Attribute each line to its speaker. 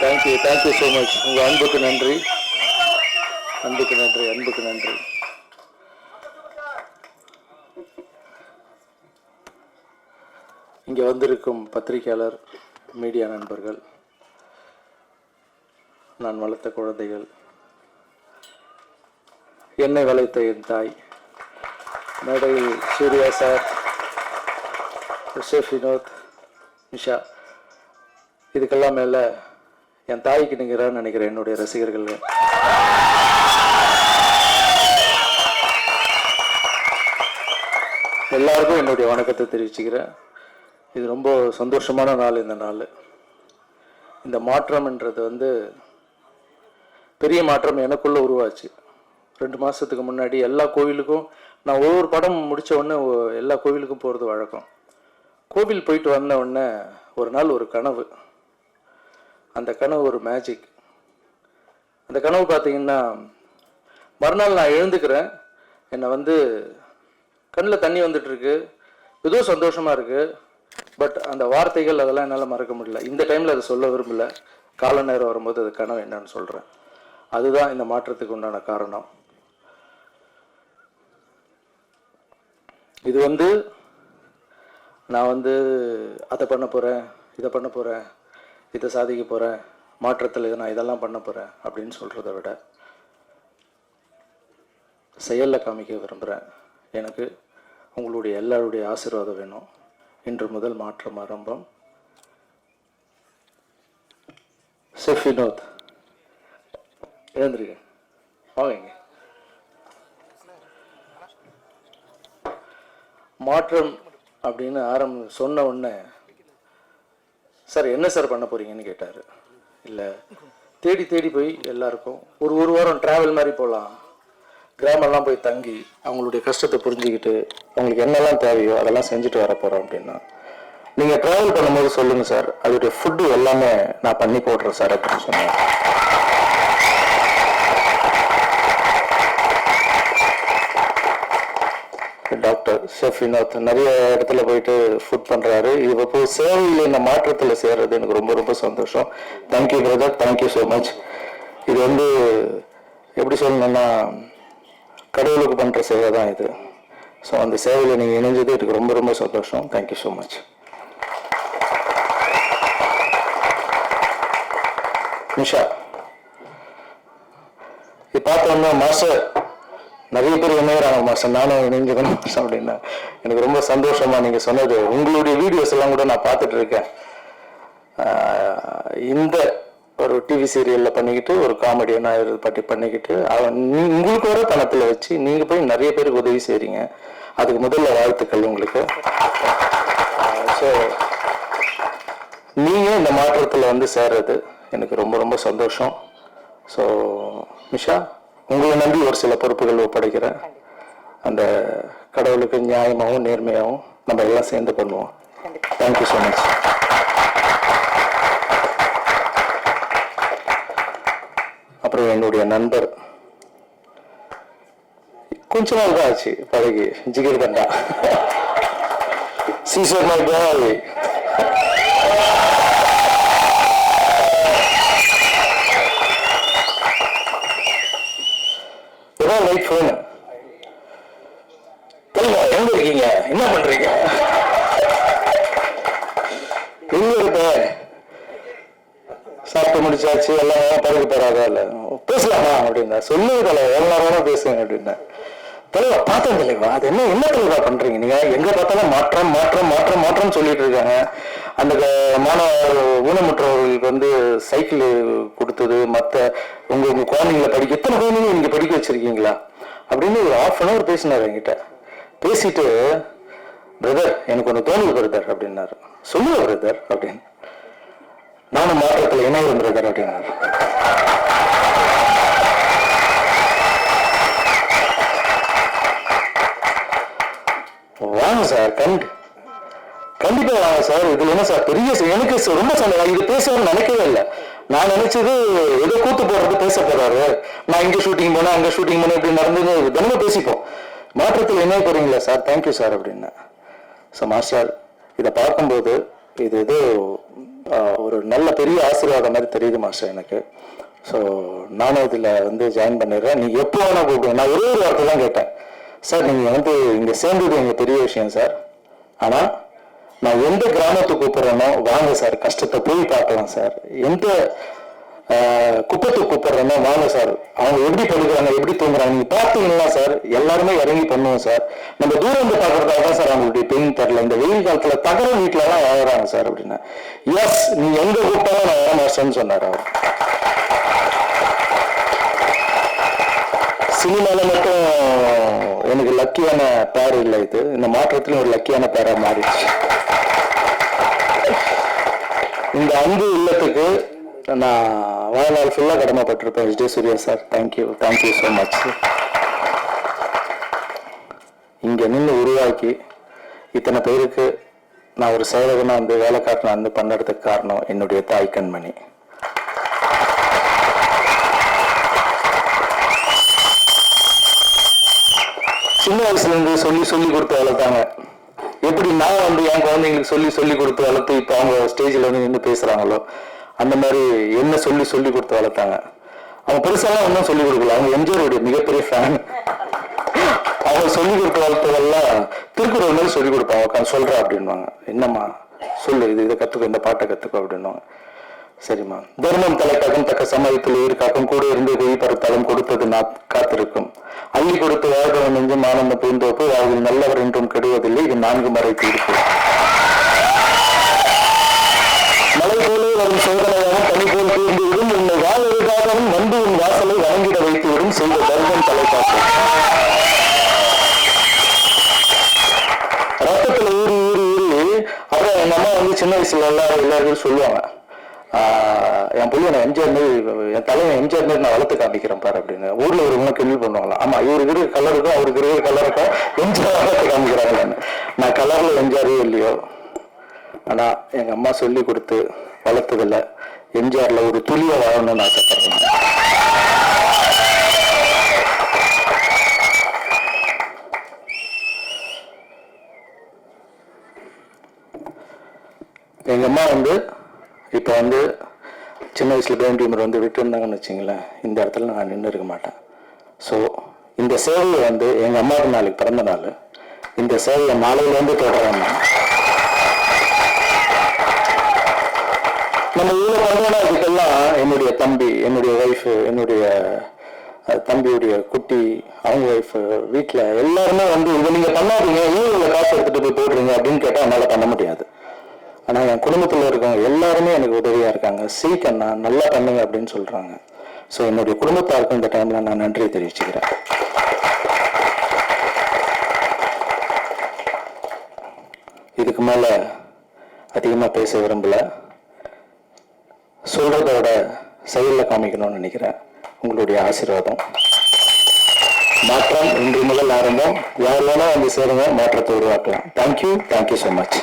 Speaker 1: Thank you thank you so much உங்கள் அன்புக்கு நன்றி. அன்புக்கு நன்றி அன்புக்கு நன்றி. இங்கே வந்திருக்கும் பத்திரிகையாளர் மீடியா நண்பர்கள் நான் வளர்த்த குழந்தைகள் என்னை வளைத்த என் தாய் மேடையில் சூர்யா சார் ரிஷப் வினோத் நிஷா இதுக்கெல்லாம் மேலே என் தாய்க்கு நிற்கிறான்னு நினைக்கிறேன் என்னுடைய ரசிகர்கள். எல்லாருக்கும் என்னுடைய வணக்கத்தை தெரிவிச்சுக்கிறேன். இது ரொம்ப சந்தோஷமான நாள் இந்த நாள். இந்த மாற்றம்ன்றது வந்து பெரிய மாற்றம் எனக்குள்ளே உருவாச்சு. ரெண்டு மாதத்துக்கு முன்னாடி எல்லா கோவிலுக்கும் நான் ஒவ்வொரு படம் முடித்த உடனே எல்லா கோவிலுக்கும் போகிறது வழக்கம். கோவில் போயிட்டு வந்த உடனே ஒரு நாள் ஒரு கனவு. அந்த கனவு ஒரு மேஜிக் அந்த கனவு பார்த்தீங்கன்னா மறுநாள் நான் எழுந்துக்கிறேன். என்னை வந்து கண்ணில் தண்ணி வந்துட்டுருக்கு. ஏதோ சந்தோஷமாக இருக்குது பட் அந்த வார்த்தைகள் அதெல்லாம் என்னால் மறக்க முடியல. இந்த டைமில் அதை சொல்ல விரும்பல. கால நேரம் வரும்போது அது கனவு என்னன்னு சொல்கிறேன் அதுதான் இந்த மாற்றத்துக்கு உண்டான காரணம். இது வந்து நான் வந்து அதை பண்ண போகிறேன் இதை பண்ண போகிறேன் இதை சாதிக்க போகிறேன் மாற்றத்தில் நான் இதெல்லாம் பண்ண போகிறேன் அப்படின்னு சொல்கிறத விட செயலில் காமிக்க விரும்புகிறேன் எனக்கு உங்களுடைய எல்லாருடைய ஆசீர்வாதம் வேணும். இன்று முதல் மாற்றம் ஆரம்பம். செஃப் வினோத் எழுந்திருக்க வாங்க மாற்றம் அப்படின்னு ஆரம்ப சொன்ன உடனே சார் என்ன சார் பண்ண போறீங்கன்னு கேட்டார். இல்லை தேடி தேடி போய் எல்லாருக்கும் ஒரு ஒரு வாரம் டிராவல் மாதிரி போகலாம் கிராமம்லாம் போய் தங்கி அவங்களுடைய கஷ்டத்தை புரிஞ்சுக்கிட்டு அவங்களுக்கு என்னெல்லாம் தேவையோ அதெல்லாம் செஞ்சுட்டு வர போகிறோம் அப்படின்னா நீங்கள் ட்ராவல் பண்ணும்போது சொல்லுங்கள் சார் அதோடைய ஃபுட்டு எல்லாமே நான் பண்ணி போடுறேன் சார் அப்படின்னு சொன்னேன் டாக்டர் ஷெஃப் வினோத் நிறைய இடத்துல போயிட்டு ஃபுட் பண்ணுறாரு இது இப்போ சேவையில் இந்த மாற்றத்தில் சேர்றது எனக்கு ரொம்ப ரொம்ப சந்தோஷம். Thank you brother thank you so much இது வந்து எப்படி சொல்லணும்னா கடவுளுக்கு பண்ணுற சேவை தான் இது. ஸோ அந்த சேவையில் நீங்கள் இணைஞ்சது எனக்கு ரொம்ப ரொம்ப சந்தோஷம். தேங்க்யூ ஸோ மச் நிஷா இது பார்த்தோம்னா மாஸ்டர் நிறைய பேர் என்ன மாஸ்டர் நானும் இணைஞ்சுக்கணும் மாஸ்டர் அப்படின்னா. எனக்கு ரொம்ப சந்தோஷமா நீங்க சொன்னது. உங்களுடைய வீடியோஸ் எல்லாம் கூட நான் பார்த்துட்டு இருக்கேன். இந்த ஒரு டிவி சீரியல்ல பண்ணிக்கிட்டு ஒரு காமெடியனா பற்றி பண்ணிக்கிட்டு அவன் நீ உங்களுக்கு வர பணத்துல வச்சு நீங்க போய் நிறைய பேருக்கு உதவி செய்றீங்க. அதுக்கு முதல்ல வாழ்த்துக்கள் உங்களுக்கு. ஸோ நீங்க இந்த மாற்றத்துல வந்து சேர்றது எனக்கு ரொம்ப ரொம்ப சந்தோஷம். ஸோ மிஷா உங்களை நம்பி ஒரு சில பொறுப்புகள் ஒப்படைக்கிறேன். அந்த கடவுளுக்கு நியாயமாகவும் நேர்மையாகவும் நம்ம எல்லாம் சேர்ந்து பண்ணுவோம். தேங்க்யூ ஸோ மச் அப்புறம் என்னுடைய நண்பர். கொஞ்ச நாள் தான் ஆச்சு பழகி ஜிகிர் தண்டா சீசர் மை பாய் தான் லைஃப் வேணும் எங்க இருக்கீங்க? என்ன பண்றீங்க? எங்க இருக்க? சாப்பிட்டு முடிச்சாச்சு எல்லாம் படுக்க போறாதா இல்ல. பேசலாமா? அப்படின்னா சொல்லுங்க தலை எவ்வளவு நேரம் பேசுங்க அப்படின்னா. தலைவா பார்த்தேன் தலைவா அது என்ன என்ன தலைவா பண்றீங்க? நீங்க எங்க பார்த்தாலும் மாற்றம் மாற்றம் மாற்றம் மாற்றம் சொல்லிட்டு இருக்காங்க. அந்த க- மாணவ ஊனமுற்றவர்களுக்கு வந்து சைக்கிள் கொடுத்தது மற்ற உங்க உங்க குழந்தைங்களை படிக்க எத்தனை குழந்தைங்க நீங்க படிக்க வச்சிருக்கீங்களா? அப்படின்னு ஒரு ஆஃப் அன் அவர் பேசினார் என்கிட்ட. பேசிட்டு பிரதர் எனக்கு ஒன்று தோணுது பிரதர் அப்படின்னாரு. சொல்லுங்க பிரதர் அப்படின்னு. நானும் மாற்றத்தில் இணையம் பிரதர் அப்படின்னாரு. வாங்க சார் கண்டு கண்டிப்பா வாங்க சார். இதுல என்ன சார் பெரிய எனக்கு ரொம்ப சந்தோஷம் இது பேசணும்னு நினைக்கவே இல்லை. நான் நினைச்சது ஏதோ கூத்து போடுறது பேச போறாரு. நான் இங்க ஷூட்டிங் போனேன் அங்க ஷூட்டிங் போனேன் இப்படி நடந்தது. தினமும் பேசிப்போம். மாற்றத்தில் என்ன போறீங்களா சார்? தேங்க்யூ சார் அப்படின்னு. ஸோ மாஸ்டர் இதை பார்க்கும்போது இது ஏதோ ஒரு நல்ல பெரிய ஆசீர்வாதம் மாதிரி தெரியுது மாஸ்டர் எனக்கு. ஸோ நானும் இதில் வந்து ஜாயின் பண்ணிடுறேன். நீ எப்போ வேணா கூப்பிடுங்க நான் ஒரே ஒரு வார்த்தை தான் கேட்டேன். சார் நீங்கள் வந்து இங்கே சேர்ந்தது எங்கள் பெரிய விஷயம் சார். ஆனால் நான் எந்த கிராமத்துக்கு கூப்பிட்றேனோ வாங்க சார் கஷ்டத்தை போய் பார்க்கலாம் சார். எந்த குப்பத்தை குப்பத்துக்கு கூப்பிட்றேனோ வாங்க சார். அவங்க எப்படி படுக்கிறாங்க எப்படி தூங்குறாங்க நீங்கள் பார்த்தீங்கன்னா சார் எல்லாருமே இறங்கி பண்ணுவோம் சார். நம்ம தூரம் வந்து பார்க்கறதால தான் சார் அவங்களுடைய பெயின் தரல இந்த வெயில் காலத்தில் தகர வீட்டிலலாம் வாழறாங்க சார் அப்படின்னா. எஸ் நீ எங்க கூப்பிட்டாலும் நான் வர சொன்னார் அவர். சினிமாவில் லக்கியான பேர் இல்லை இது. இந்த மாற்றத்துல ஒரு லக்கியான பேரா மாறிடுச்சு. இந்த அன்பு இல்லத்துக்கு நான் வாழ்நாள் ஃபுல்லாக கடமைப்பட்டிருப்பேன் yes Surya sir. Thank you thank you so much இங்கே நின்று உருவாக்கி இத்தனை பேருக்கு நான் ஒரு சேவகனாக வந்து வேலைக்காரனாக வந்து பண்ணுறதுக்கு காரணம் என்னுடைய தாய் கண்மணி. சின்ன வயசுல இருந்து சொல்லி சொல்லி கொடுத்து வளர்த்தாங்க. எப்படி நான் வந்து என் குழந்தைங்களுக்கு சொல்லி சொல்லி கொடுத்து வளர்த்து இப்போ அவங்க ஸ்டேஜில் வந்து நின்று பேசுகிறாங்களோ அந்த மாதிரி என்ன சொல்லி சொல்லி கொடுத்து வளர்த்தாங்க. அவங்க பெருசாலாம் ஒன்றும் சொல்லி கொடுக்கல. அவங்க எம்ஜிஆருடைய மிகப்பெரிய ஃபேன் அவங்க சொல்லி கொடுத்து வளர்த்ததெல்லாம் திருக்குறள் மாதிரி சொல்லி கொடுப்பாங்க. உட்காந்து சொல்கிறா அப்படின்வாங்க என்னம்மா சொல்லு இது இதை கற்றுக்கோ இந்த பாட்டை கற்றுக்கோ அப்படின்வாங்க சரிம்மா. தர்மம் தலைக்காகும் தக்க சமயத்தில் உயிர் கூட இருந்து கை கொடுப்பது கொடுத்தது காத்திருக்கும். அள்ளி கொடுத்து வாழ்கிறவன் என்றும் ஆனந்த பூந்தோப்பு வாழ்வில் நல்லவர் என்றும் கெடுவதில்லை இது நான்கு மறை தீர்ப்பு. மலை போலே வரும் சோதனையாகவும் பனி போல் தீர்ந்து விடும். உன்னை வாழ்வதற்காகவும் வந்து உன் வாசலை வணங்கிட வைத்து விடும் செய்த தர்மம் தலைக்காக்கும் ரத்தத்தில் ரத்தத்துல ஊறி ஊறி ஊறி அப்புறம் எங்க அம்மா வந்து சின்ன வயசுல எல்லாரும் எல்லாருக்கும் சொல்லுவாங்க. என் புள்ள நான் எம்ஜிஆர் மாரி என் தலைவன் எம்ஜிஆர் மாரி நான் வளர்த்து காமிக்கிறேன் பாரு அப்படின்னு. ஊர்ல ஒருவங்க கேள்வி பண்ணுவாங்களா ஆமா இவருக்கு இருக்கிற கலருக்கும் அவருக்கு இருக்கிற கலருக்கும் எம்ஜிஆர் வளர்த்து காமிக்கிறாங்க நான். கலர்ல எம்ஜிஆரே இல்லையோ? ஆனா எங்க அம்மா சொல்லி கொடுத்து வளர்த்ததில்ல எம்ஜிஆர்ல ஒரு துளிய வாழணும்னு ஆசைப்படுறேன் எங்க அம்மா வந்து இப்போ வந்து சின்ன வயசில் பிரெயின் டியூமர் வந்து விட்டுருந்தாங்கன்னு வச்சிங்களேன் இந்த இடத்துல நான் நின்று இருக்க மாட்டேன். ஸோ இந்த சேவையை வந்து எங்கள் அம்மாவுக்கு நாளைக்கு பிறந்த நாள். இந்த சேவையை நாளையிலேருந்து தொடரணும். நம்ம இவ்வளோ பண்ணோம்னா இதுக்கெல்லாம் என்னுடைய தம்பி என்னுடைய ஒய்ஃபு என்னுடைய தம்பியுடைய குட்டி அவங்க ஒய்ஃபு வீட்டில் எல்லாருமே வந்து இதை நீங்கள் பண்ணாதீங்க ஏன் இவ்வளோ காசு எடுத்துகிட்டு போய் போடுறீங்க அப்படின்னு கேட்டால் என்னால் பண்ண முடியாது. ஆனால் என் குடும்பத்தில் இருக்கவங்க எல்லாருமே எனக்கு உதவியாக இருக்காங்க. சீக்கிரம் நான் நல்லா பண்ணுங்க அப்படின்னு சொல்கிறாங்க ஸோ என்னுடைய குடும்பத்தாருக்கும் இந்த டைமில் நான் நன்றி தெரிவிச்சுக்கிறேன். இதுக்கு மேலே அதிகமாக பேச விரும்பலை. சொல்கிறதோட செயலில் காமிக்கணும்னு நினைக்கிறேன். உங்களுடைய ஆசீர்வாதம். மாற்றம் இன்று முதல் ஆரம்பம். யார் வேணால் வந்து சேருங்க மாற்றத்தை உருவாக்கலாம். Thank you thank you so much